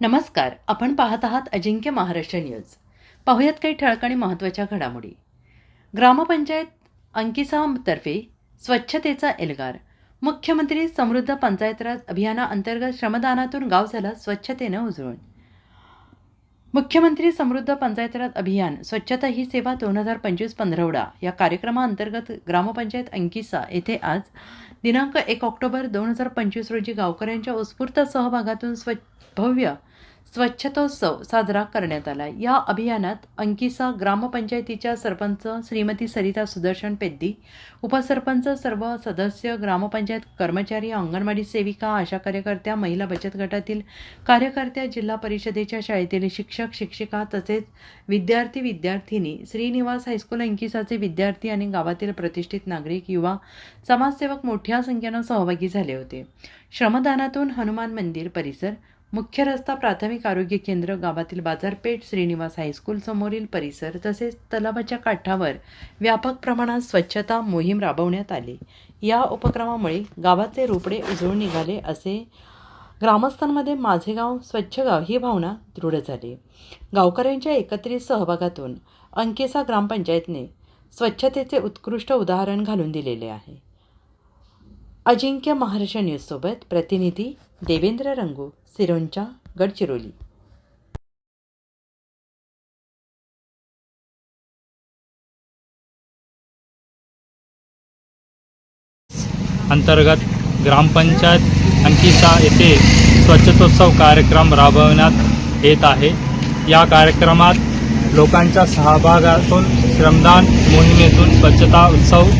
नमस्कार आपण पाहत आहात अजिंक्य महाराष्ट्र न्यूज. पाहुयात काही ठळक आणि महत्त्वाच्या घडामोडी. ग्रामपंचायत अंकिसातर्फे स्वच्छतेचा एल्गार. मुख्यमंत्री समृद्ध पंचायतराज अभियानाअंतर्गत श्रमदानातून गाव झाला स्वच्छतेनं उजळून. मुख्यमंत्री समृद्ध पंचायतराज अभियान स्वच्छता ही सेवा दोन हजार पंचवीस पंधरवडा या कार्यक्रमाअंतर्गत ग्रामपंचायत अंकिसा येथे आज दिनांक एक ऑक्टोबर दोन हजार पंचवीस रोजी गावकऱ्यांच्या उत्स्फूर्त सहभागातून स्व भव्य स्वच्छतोत्सव साजरा करण्यात आला. या अभियानात अंकिसा ग्रामपंचायतीच्या सरपंच श्रीमती सरिता सुदर्शन पेद्दी उपसरपंच सर्व सदस्य ग्रामपंचायत कर्मचारी अंगणवाडी सेविका आशा कार्यकर्त्या महिला बचत गटातील कार्यकर्त्या जिल्हा परिषदेच्या शाळेतील शिक्षक शिक्षिका तसेच विद्यार्थी विद्यार्थिनी श्रीनिवास हायस्कूल अंकिसाचे विद्यार्थी आणि गावातील प्रतिष्ठित नागरिक युवा समाजसेवक मोठ्या संख्येनं सहभागी झाले होते. श्रमदानातून हनुमान मंदिर परिसर मुख्य रस्ता प्राथमिक आरोग्य केंद्र गावातील बाजारपेठ श्रीनिवास हायस्कूल समोरील परिसर तसेच तलावाच्या काठावर व्यापक प्रमाणात स्वच्छता मोहीम राबवण्यात आली. या उपक्रमामुळे गावाचे रोपडे उजळून निघाले असे ग्रामस्थांमध्ये माझे गाव स्वच्छ गाव ही भावना दृढ झाली. गावकऱ्यांच्या एकत्रित सहभागातून अंकेसा ग्रामपंचायतने स्वच्छतेचे उत्कृष्ट उदाहरण घालून दिलेले आहे. अजिंक्य महाराष्ट्र न्यूजसोबत प्रतिनिधी देवेंद्र रंगू सिरोंचा गडचिरोली. अंतर्गत ग्रामपंचायत अंकिसा येथे स्वच्छतोत्सव कार्यक्रम राबवण्यात येत आहे. या कार्यक्रमात लोकांच्या सहभागातून श्रमदान मोहिमेतून स्वच्छता उत्सव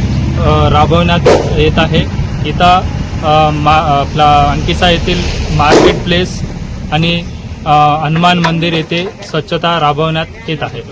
राबवण्यात येत आहे. इथं मा आपला अंकिसा येथील मार्केट प्लेस आणि हनुमान मंदिर येथे स्वच्छता राबवण्यात येत आहे.